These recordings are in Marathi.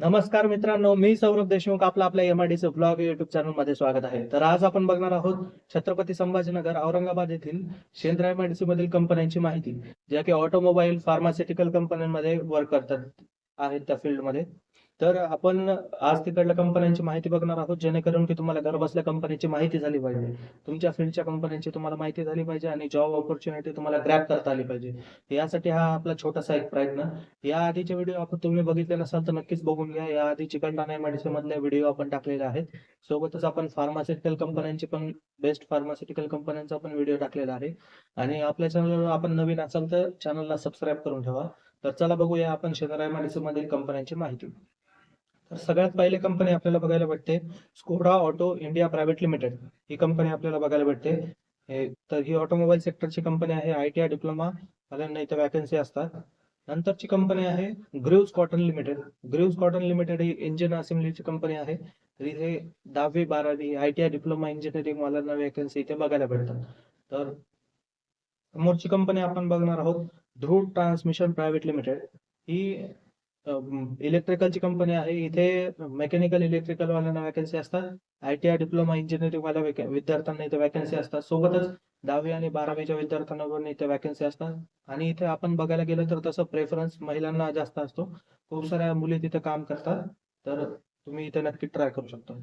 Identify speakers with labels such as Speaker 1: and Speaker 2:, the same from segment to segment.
Speaker 1: नमस्कार मित्रांनो मी सौरभ देशमुख आपला आपल्या एमआयडीसी ब्लॉग युट्यूब चॅनलमध्ये स्वागत आहे. तर आज आपण बघणार आहोत छत्रपती संभाजीनगर औरंगाबाद येथील शेंद्रा एमआयडीसी मधील कंपन्यांची माहिती ज्या की ऑटोमोबाईल फार्मास्युटिकल कंपन्यांमध्ये वर्क करतात आहेत त्या फील्डमध्ये तर आपण आज तिकडल्या कंपन्यांची माहिती बघणार आहोत जेणेकरून की तुम्हाला घर बसल्या कंपनीची माहिती झाली पाहिजे. तुमच्या फील्डच्या कंपन्यांची तुम्हाला माहिती झाली पाहिजे आणि जॉब ऑपॉर्च्युनिटी तुम्हाला ग्रॅप करता आली पाहिजे. यासाठी हा आपला छोटासा एक प्रयत्न. या आधीचे व्हिडिओ आपण तुम्ही बघितले नसाल तर नक्कीच बघून घ्या. या आधी चिकलठाणा मेडिसिन मधले व्हिडिओ आपण टाकलेले आहेत. सोबतच आपण फार्मास्युटिकल कंपन्यांची पण बेस्ट फार्मास्युटिकल कंपन्यांचा पण व्हिडिओ टाकलेला आहे. आणि आपल्या चॅनलवर आपण नवीन असाल तर चॅनलला सबस्क्राईब करून ठेवा. तर चला बघूया आपण शेजारा मेडिसिन मधील कंपन्यांची माहिती. तर सगळ्यात पहिले कंपनी आपल्याला बघायला भेटते Skoda auto India private limited ही कंपनी आपल्याला बघायला भेटते. तर ही ऑटोमोबाईल सेक्टरची कंपनी आहे. आय टी आय डिप्लोमा वाल्यांना इथे वॅकन्सी असतात. नंतरची कंपनी आहे Greaves Cotton limited Greaves Cotton limited ही इंजिन असेंब्लीची कंपनी आहे. तर इथे दहावी बारावी I T I diploma engineering वाल्यांना वॅकन्सी इथे बघायला भेटतात. तर समोरची कंपनी आपण बघणार आहोत ध्रुव ट्रान्समिशन प्रायव्हेट लिमिटेड ही इलेक्ट्रिकलची कंपनी आहे. इथे मेकॅनिकल इलेक्ट्रिकल वाल्यांना वॅकन्सी असतात. आयटीआय डिप्लोमा इंजिनिअरिंग वाल्या विद्यार्थ्यांना इथे वॅकन्सी असतात. सोबतच दहावी आणि बारावीच्या विद्यार्थ्यांना पण इथे वॅकन्सी असतात. आणि इथे आपण बघायला गेलं तर तसं प्रेफरन्स महिलांना जास्त असतो. खूप साऱ्या मुली तिथे काम करतात. तर तुम्ही इथे नक्की ट्राय करू शकता.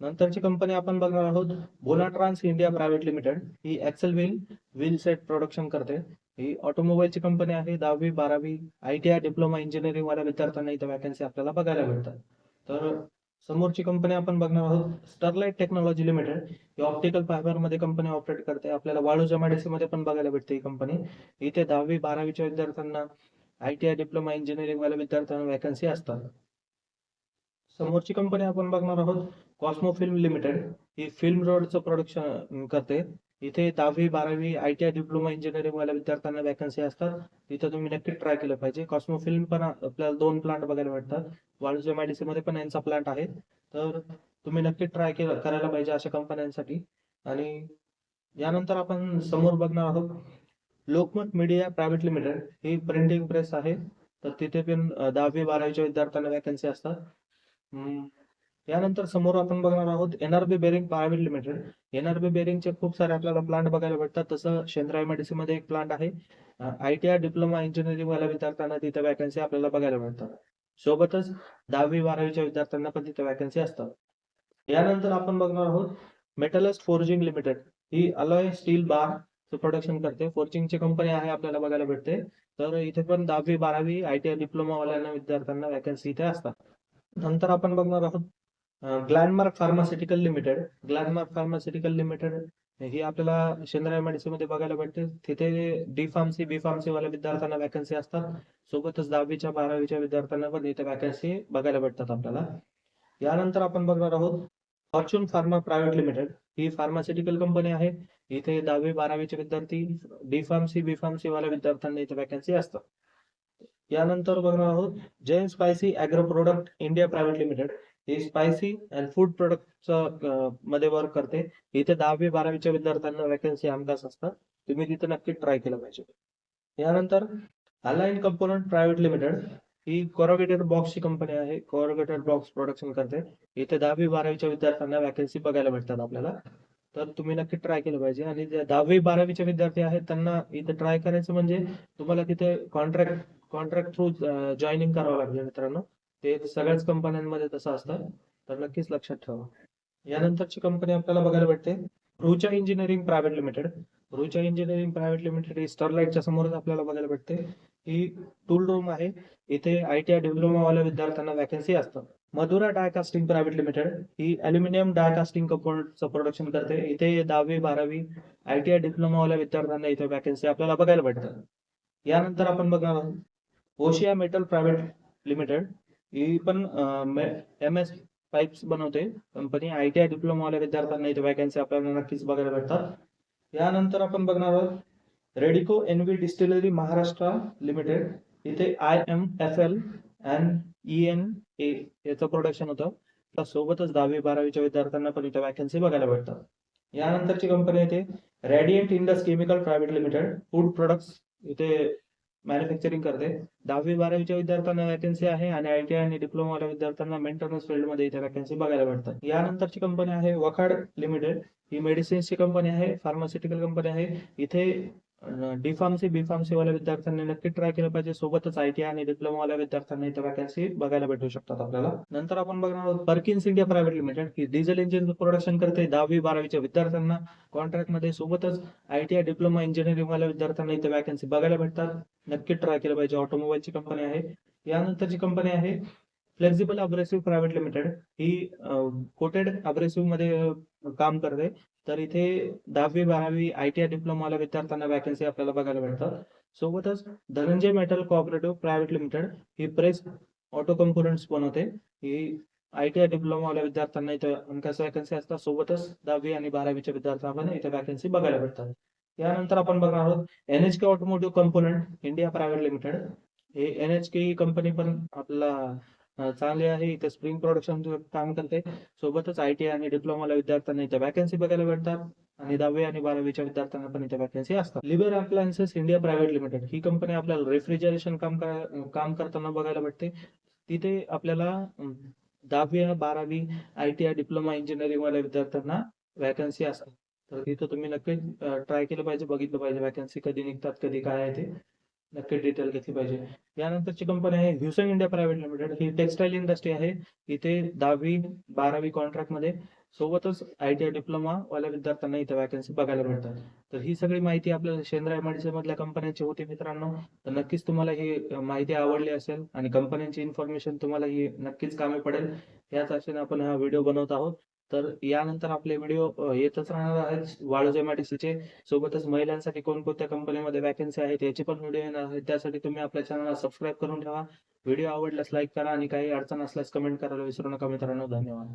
Speaker 1: नंतरची कंपनी आपण बघणार आहोत. बोनाट्रान्स इंडिया प्रायव्हेट लिमिटेड ही axle wheel wheel set production करते. ही ऑटोमोबाईलची कंपनी आहे दहावी बारावी I T I diploma engineering वाल्या विद्यार्थ्यांना इथे वॅकन्सी आपल्याला बघायला भेटतात. तर समोरची कंपनी आपण बघणार आहोत स्टरलाइट टेक्नॉलॉजी लिमिटेड ही ऑप्टिकल फायबरमध्ये कंपनी ऑपरेट करते. आपल्याला वाळूच्या मेडिसिनमध्ये पण बघायला भेटते ही कंपनी इथे दहावी बारावीच्या विद्यार्थ्यांना I T I diploma engineering वाल्या विद्यार्थ्यांना वॅकन्सी असतात. समोरची कंपनी आपण बघणार आहोत कॉस्मो फिल्म लिमिटेड ही फिल्म रोडचं प्रोडक्शन करते. इथे दहावी बारावी I T I diploma engineering वाल्या विद्यार्थ्यांना वॅकन्सी असतात. तिथे तुम्ही नक्की ट्राय केलं पाहिजे. कॉस्मो फिल्म पण आपल्याला दोन प्लांट बघायला भेटतात. वाळूच्या सी मध्ये पण यांचा प्लांट आहे. तर तुम्ही नक्की ट्राय करायला पाहिजे अशा कंपन्यांसाठी. आणि यानंतर आपण समोर बघणार आहोत लोकमत मीडिया प्रायव्हेट लिमिटेड ही प्रिंटिंग प्रेस आहे. तर तिथे पण दहावी बारावीच्या विद्यार्थ्यांना वॅकन्सी असतात. हम्म. यानंतर समोर आपण बघणार आहोत NRB bearing private limited NRB बेरिंगचे खूप सारे आपल्याला प्लांट बघायला भेटतात. तसं शेंद्रा एमआयडीसी मध्ये एक प्लांट आहे. आयटीआय डिप्लोमा इंजिनिअरिंग वाल्या विद्यार्थ्यांना तिथे वॅकन्सी आपल्याला बघायला भेटतात सोबतच दहावी बारावीच्या विद्यार्थ्यांना पण तिथे वॅकन्सी असतात. यानंतर आपण बघणार आहोत मेटलस फोर्जिंग लिमिटेड ही अलॉय स्टील बार प्रोडक्शन करते. फोर्जिंगची कंपनी आहे आपल्याला बघायला भेटते. तर इथे पण दहावी बारावी आयटीआय डिप्लोमा वाल्यांना विद्यार्थ्यांना वॅकन्सी इथे असतात. नंतर आपण बघणार आहोत Glenmark pharmaceutical limited Glenmark pharmaceutical limited ही आपल्याला शेंद्रा एमआयडीसी मध्ये बघायला भेटते. तिथे डी फार्मसी बी फार्मसी वाल्या विद्यार्थ्यांना वॅकन्सी असतात. सोबतच दहावीच्या बारावीच्या विद्यार्थ्यांना पण इथे वॅकन्सी बघायला भेटतात आपल्याला. यानंतर आपण बघणार आहोत फॉर्च्यून फार्मा प्रायव्हेट लिमिटेड. ही फार्मास्युटिकल कंपनी आहे. इथे दहावी बारावीचे विद्यार्थी डी फार्मसी बी फार्मसी वाल्या विद्यार्थ्यांना इथे वॅकन्सी असतात. यानंतर बघणार आहोत Jain spicy agro product India private limited. He spicy and food प्रोडक्टमध्ये वर्क करते. इथे दहावी बारावीच्या विद्यार्थ्यांना वॅकन्सी आमदास असतात. तुम्ही तिथे नक्की ट्राय केलं पाहिजे. यानंतर अलाइन कंपोनंट प्रायव्हेट लिमिटेड ही कोरोगेटेड बॉक्सची कंपनी आहे. कोरोगेटेड बॉक्स प्रोडक्शन करते. इथे दहावी बारावीच्या विद्यार्थ्यांना वॅकन्सी बघायला भेटतात आपल्याला. तर तुम्ही नक्की ट्राय केलं पाहिजे. आणि जे दहावी बारावीचे विद्यार्थी आहेत त्यांना इथे ट्राय करायचं म्हणजे तुम्हाला तिथे कॉन्ट्रॅक्ट कॉन्ट्रॅक्ट थ्रू जॉईनिंग करावं लागेल मित्रांनो. हे सगळ्याच कंपन्यांमध्ये तसं असतं. तर नक्कीच लक्षात ठेवा. यानंतरची कंपनी आपल्याला बघायला भेटते. Rucha engineering private limited. Rucha engineering private limited ही स्टरलाइटच्या समोरच आपल्याला बघायला भेटते. ही टूल रूम आहे. इथे आय टी आय डिप्लोमावाल्या विद्यार्थ्यांना वॅकन्सी असतात Madhura die casting private limited. ही अल्युमिनियम डायकास्टिंग कंपोनंटचं प्रोडक्शन करते. इथे दहावी बारावी आय टी आय डिप्लोमावाल्या विद्यार्थ्यांना इथे वॅकन्सी आपल्याला बघायला भेटतात यानंतर आपण बघणार आहोत ओशिया मेटल प्रायव्हेट लिमिटेड. ही पण एम एस पाईप्स बनवते. कंपनी आय टी आय डिप्लोमावाल्या विद्यार्थ्यांना इथे वॅकन्सी आपल्याला नक्कीच बघायला भेटतात. यानंतर आपण बघणार आहोत Radico NV distillery Maharashtra limited इथे I M F L and E N A याचं प्रोडक्शन होतं. त्या सोबतच दहावी बारावीच्या विद्यार्थ्यांना पण इथे वॅकन्सी बघायला भेटतात. यानंतरची कंपनी येते radiant Indus chemical private limited food products इथे मॅन्युफॅक्चरिंग करते. दहावी बारावीच्या विद्यार्थ्यांना वॅकन्सी आहे आणि आय टी आय आणि डिप्लोमाच्या विद्यार्थ्यांना मेंटेनन्स फील्डमध्ये इथे वॅकन्सी बघायला भेटतात. यानंतरची कंपनी आहे वखाड लिमिटेड ही मेडिसिन्सची कंपनी आहे फार्मास्युटिकल कंपनी आहे. इथे डी फार्मसी बी फार्मसीवाल्या विद्यार्थ्यांनी नक्की ट्राय केलं पाहिजे. सोबतच आय टी आणि डिप्लोमा वाल्या विद्यार्थ्यांना इथे वॅकन्सी बघायला भेटू शकतात आपल्याला. नंतर आपण बघणार आहोत पर्किन्स इंडिया प्रायव्हेट लिमिटेड ही डिझेल इंजिन प्रोडक्शन करते दहावी बारावीच्या विद्यार्थ्यांना. कॉन्ट्रॅक्टमध्ये सोबतच I T I diploma engineering वाल्या विद्यार्थ्यांना इथे वॅकन्सी बघायला भेटतात. नक्की ट्राय केलं पाहिजे. ऑटोमोबाईलची कंपनी आहे. यानंतरची कंपनी आहे फ्लेक्झिबल अग्रेसिव्ह प्रायव्हेट लिमिटेड ही कोटेड अग्रेसिव्हमध्ये काम करते. तर इथे दहावी बारावी आय टी आय डिप्लोमाला विद्यार्थ्यांना वॅकन्सी आपल्याला बघायला भेटतात सोबतच Dhananjay metal cooperative private limited ही प्रेस ऑटो कंपोनंट्स बनवते. ही आय टी आय डिप्लोमावाल्या विद्यार्थ्यांना इथे अंकास वॅकन्सी असतात. सोबतच दहावी आणि बारावीच्या विद्यार्थ्यांना इथे वॅकन्सी बघायला भेटतात. यानंतर आपण बघणार आहोत N H K automotive component India private limited हे एन एच के ही कंपनी पण आपला चांगले आहे. इथे स्प्रिंग प्रोडक्शन काम करते सोबतच आय टी आणि डिप्लोमाला विद्यार्थ्यांना इथे वॅकन्सी बघायला भेटतात. आणि दहावी आणि बारावीच्या विद्यार्थ्यांना पण इथे वॅकन्सी असतात. लिबर अप्लायन्सेस इंडिया प्रायव्हेट लिमिटेड ही कंपनी आपल्याला रेफ्रिजरेशन काम काम करताना बघायला भेटते. तिथे आपल्याला दहावी बारावी I T I diploma engineering वाल्या विद्यार्थ्यांना वॅकन्सी असतात. तर तिथं तुम्ही नक्की ट्राय केलं पाहिजे बघितलं पाहिजे वॅकन्सी कधी निघतात कधी काय आहे ते. नक्की डिटेल घेतली पाहिजे. यानंतरची कंपनी आहे ह्युसन इंडिया प्रायव्हेट लिमिटेड ही टेक्सटाईल इंडस्ट्री आहे. इथे दहावी बारावी कॉन्ट्रॅक्टमध्ये सोबतच आय टी आय डिप्लोमा वाल्या विद्यार्थ्यांना इथे वॅकन्सी बघायला मिळतात. तर ही सगळी माहिती आपल्याला शेंद्रा एमआयडीसी मधल्या कंपन्यांची होती मित्रांनो. तर नक्कीच तुम्हाला ही माहिती आवडली असेल आणि कंपन्यांची इन्फॉर्मेशन तुम्हाला ही नक्कीच कामे पडेल. याच आशेने आपण हा व्हिडिओ बनवत आहोत. तर यानंतर आपले व्हिडिओ येतच राहणार आहेत. वाळूज एमआयडीसीचे सोबतच महिलांसाठी कोणकोणत्या कंपनीमध्ये वॅकन्सी आहेत याची पण व्हिडिओ येणार आहेत. त्यासाठी तुम्ही आपल्या चॅनलला सबस्क्राईब करून ठेवा. व्हिडिओ आवडल्यास लाईक करा आणि काही अडचण असल्यास कमेंट करायला विसरू नका मित्रांनो. धन्यवाद.